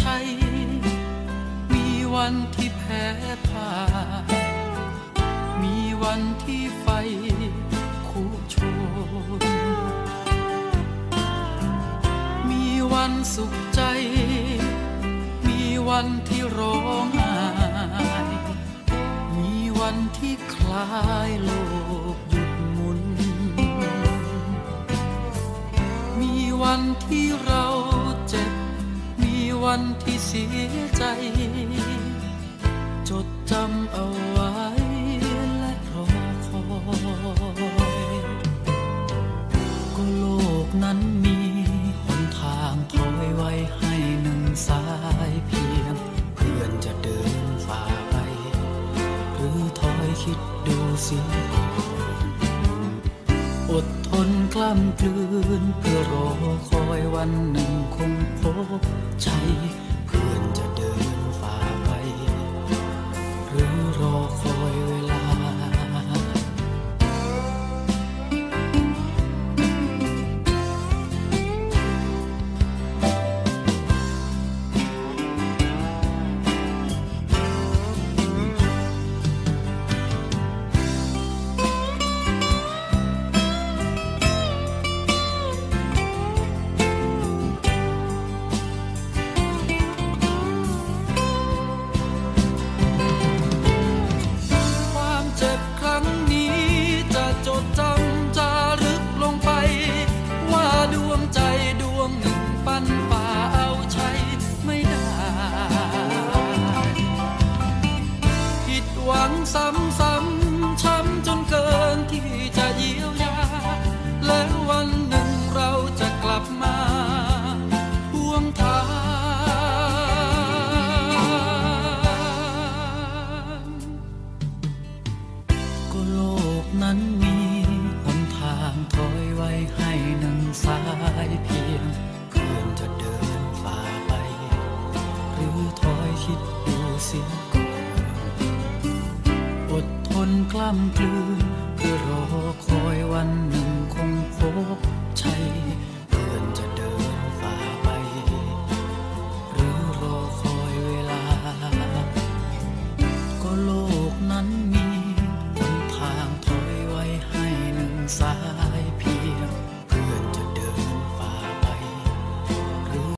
ชัย มีวันที่แพ้พ่ายมีวันที่ไฟคุโชน มีวันสุขใจ มีวันที่ร้องไห้มีวันที่คลายโลกหยุดหมุน มีวันที่เรา วันที่เสียใจ จดจำเอาไว้และรอคอยก็โลกนั้นมีหนทางถอยไว้ให้หนึ่งสายเพียง เพื่อนจะเดินฝ่าไป หรือถอยคิดดูเสียก่อน อดทนกล้ำกลืนเพื่อรอคอยวันหนึ่งคงพบชัย ซ้ำซ้ำช้ำจนเกินที่จะเยียวยา แล้ววันหนึ่งเราจะกลับมาห่วงทางก็โลกนั้นมีหนทางถอยไว้ให้หนึ่งสายเพียงเพื่อนจะเดินฝ่าไป หรือถอยคิดดูเสียก่อน ล้ำกลืนเพื่อรอคอยวันหนึ่งคงพบใช่เพื่อนจะเดินฝ่าไป หรือรอคอยเวลา ก็โลกนั้นมีหนทางถอยไว้ให้หนึ่งสาย